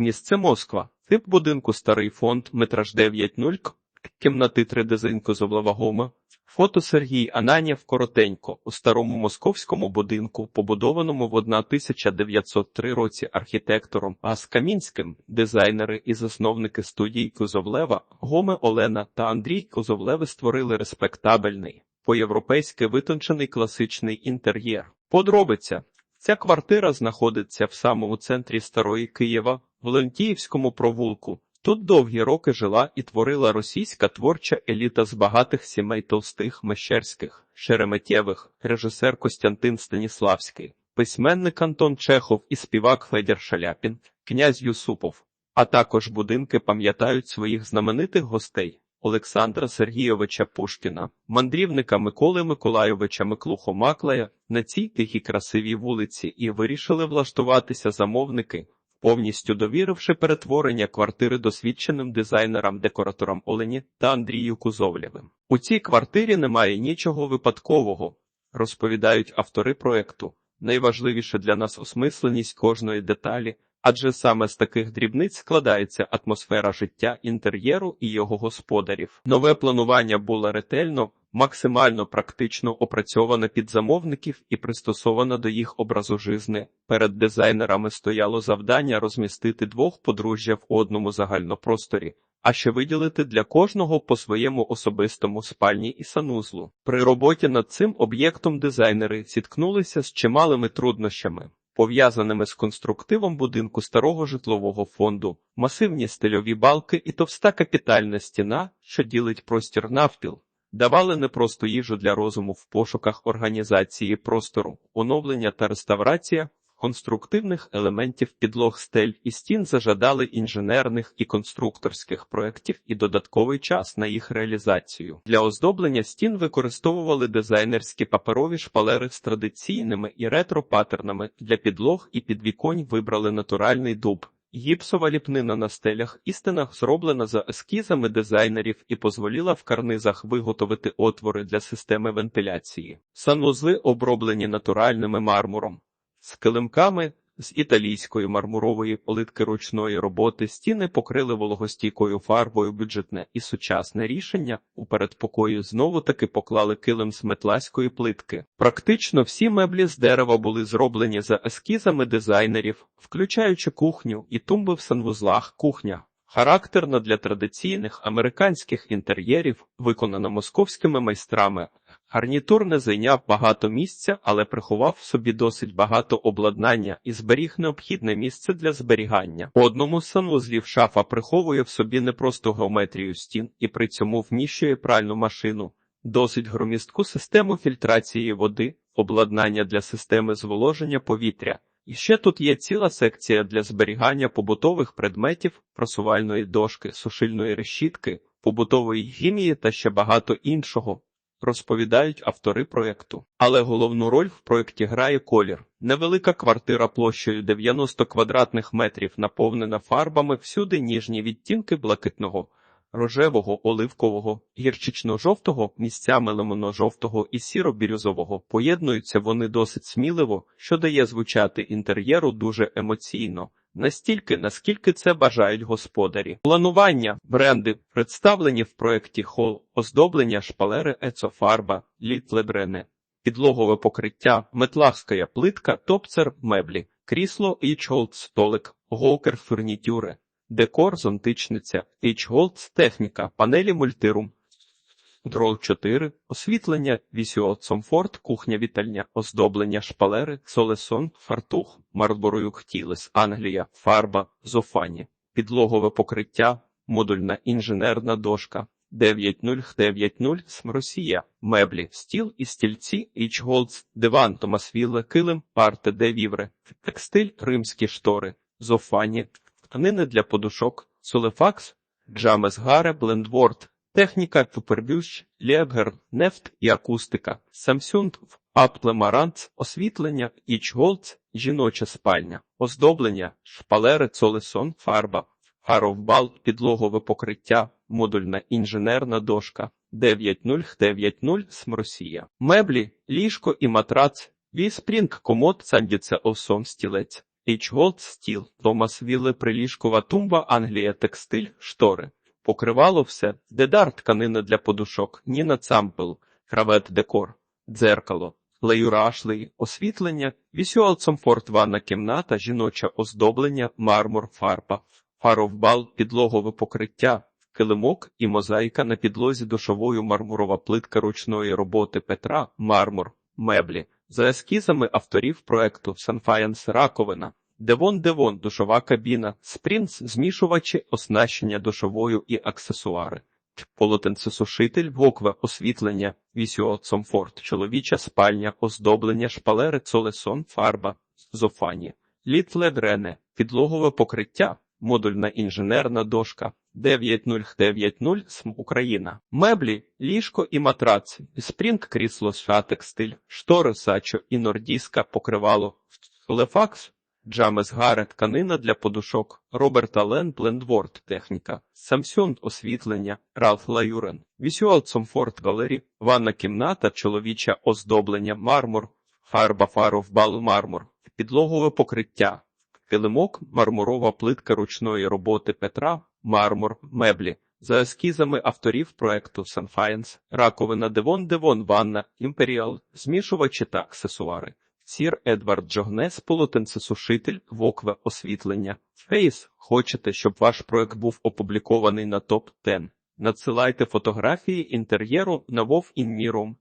Місце Москва. Тип будинку старий фонд, метраж 9.0, к- кімнати 3 дизинку з облавагома. Фото Сергій Ананєв коротенько у старому московському будинку, побудованому в 1903 році архітектором Ас Камінським, дизайнери і засновники студії Кузовлева Гоме Олена та Андрій Кузовлеви створили респектабельний, по-європейськи витончений класичний інтер'єр. Подробиця. Ця квартира знаходиться в самому центрі старої Києва, в Лентіївському провулку. Тут довгі роки жила і творила російська творча еліта з багатих сімей Толстих, Мещерських, Шереметєвих, режисер Костянтин Станіславський, письменник Антон Чехов і співак Федір Шаляпін, князь Юсупов. А також будинки пам'ятають своїх знаменитих гостей Олександра Сергійовича Пушкіна, мандрівника Миколи Миколайовича Миклухо Маклая на цій тихій красивій вулиці і вирішили влаштуватися замовники повністю довіривши перетворення квартири досвідченим дизайнерам-декораторам Олені та Андрію Кузовлєвим. У цій квартирі немає нічого випадкового, розповідають автори проекту. Найважливіше для нас осмисленість кожної деталі, адже саме з таких дрібниць складається атмосфера життя інтер'єру і його господарів. Нове планування було ретельно, максимально практично опрацьоване під замовників і пристосоване до їх образу жизни. Перед дизайнерами стояло завдання розмістити двох подружжя в одному загальнопросторі, а ще виділити для кожного по своєму особистому спальні і санузлу. При роботі над цим об'єктом дизайнери зіткнулися з чималими труднощами. Пов'язаними з конструктивом будинку старого житлового фонду, масивні стильові балки і товста капітальна стіна, що ділить простір навпіл, давали не просто їжу для розуму в пошуках організації простору, оновлення та реставрація конструктивних елементів підлог стель і стін зажадали інженерних і конструкторських проєктів і додатковий час на їх реалізацію. Для оздоблення стін використовували дизайнерські паперові шпалери з традиційними і ретро-патернами для підлог і підвіконь вибрали натуральний дуб. Гіпсова ліпнина на стелях і стінах зроблена за ескізами дизайнерів і дозволіла в карнизах виготовити отвори для системи вентиляції. Санвузли оброблені натуральними мармуром, з килимками з італійської мармурової плитки ручної роботи стіни покрили вологостійкою фарбою бюджетне і сучасне рішення. У передпокою знову таки поклали килим з метласької плитки. Практично всі меблі з дерева були зроблені за ескізами дизайнерів, включаючи кухню і тумби в санвузлах кухня. Характерна для традиційних американських інтер'єрів, виконана московськими майстрами. Гарнітур не зайняв багато місця, але приховав в собі досить багато обладнання і зберіг необхідне місце для зберігання. По одному з санвузлів шафа приховує в собі не просто геометрію стін і при цьому вміщує пральну машину, досить громістку систему фільтрації води, обладнання для системи зволоження повітря. І ще тут є ціла секція для зберігання побутових предметів, просувальної дошки, сушильної решітки, побутової хімії та ще багато іншого, розповідають автори проєкту. Але головну роль в проєкті грає колір. Невелика квартира площею 90 квадратних метрів, наповнена фарбами всюди ніжні відтінки блакитного. Рожевого, оливкового, гірчично-жовтого, місцями лимонно-жовтого і сіро-бірюзового поєднуються вони досить сміливо, що дає звучати інтер'єру дуже емоційно, настільки, наскільки це бажають господарі. Планування, бренди, представлені в проєкті хол, оздоблення шпалери ецофарба, літлебрене, підлогове покриття, метлахська плитка, топцер, меблі, крісло і столик, голкер фурнітюри. Декор, зонтичниця, H-Gold, техніка, панелі мультирум, дрол 4, освітлення, вісіот Сомфорт, кухня вітальня, оздоблення. Шпалери, солесон, фартух, марборуюк тілес, Англія, фарба, зофані, підлогове покриття, модульна інженерна дошка. 9090 Росія, меблі, стіл і стільці, H-Golds, диван, Томасвіле, килим, парте де вівре, текстиль, римські штори, зофані, тканини для подушок, солефакс, джамес гаре, блендворд, техніка, фупербющ, лєбгер, нефт і акустика, Apple Marantz, освітлення, Ічголдс, жіноча спальня, оздоблення, шпалери, цолесон, фарба, Харовбал, підлогове покриття, модульна інженерна дошка, 9090 Смросія, меблі, ліжко і матрац, віспрінг, комод, сандіце, осом, стілець. Gold Steel, Томас Вілле, приліжкова тумба, Англія, текстиль, штори. Покривало все, дедар, тканина для подушок, Ніна Цампел, кравет декор, дзеркало, Леюра Ашлей, освітлення, вісюал Комфорт, ванна кімната, жіноче оздоблення, мармур, фарба, фаровбал, підлогове покриття, килимок і мозаїка на підлозі душовою мармурова плитка ручної роботи Петра, мармур, меблі. За ескізами авторів проекту Санфаянс Раковина. Девон Девон, душова кабіна, спрінц, змішувачі, оснащення душовою і аксесуари. Полотенцесушитель, вокве, освітлення, вісюал чоловіча спальня, оздоблення, шпалери, цолесон, фарба, зофані. Літ Ледрене, підлогове покриття, модульна інженерна дошка, 9090 СМ Україна. Меблі, ліжко і матраци, спрінг крісло США текстиль, штори сачо і нордійська покривало, лефакс, Джамес Гаре, тканина для подушок, Роберт Ален, Блендворд, техніка, Самсюнд, освітлення, Ралф Лаюрен, Вісюал Комфорт Галері, ванна кімната, чоловіче оздоблення, мармур, фарба фаров бал мармур, підлогове покриття, килимок, мармурова плитка ручної роботи Петра, мармур, меблі. За ескізами авторів проекту Санфаєнс, раковина Девон Девон Ванна, Імперіал, змішувачі та аксесуари. Сір Едвард Джогнес, полотенцесушитель, вокве освітлення. Фейс, хочете, щоб ваш проект був опублікований на топ 10 Надсилайте фотографії інтер'єру на Вов Інміром.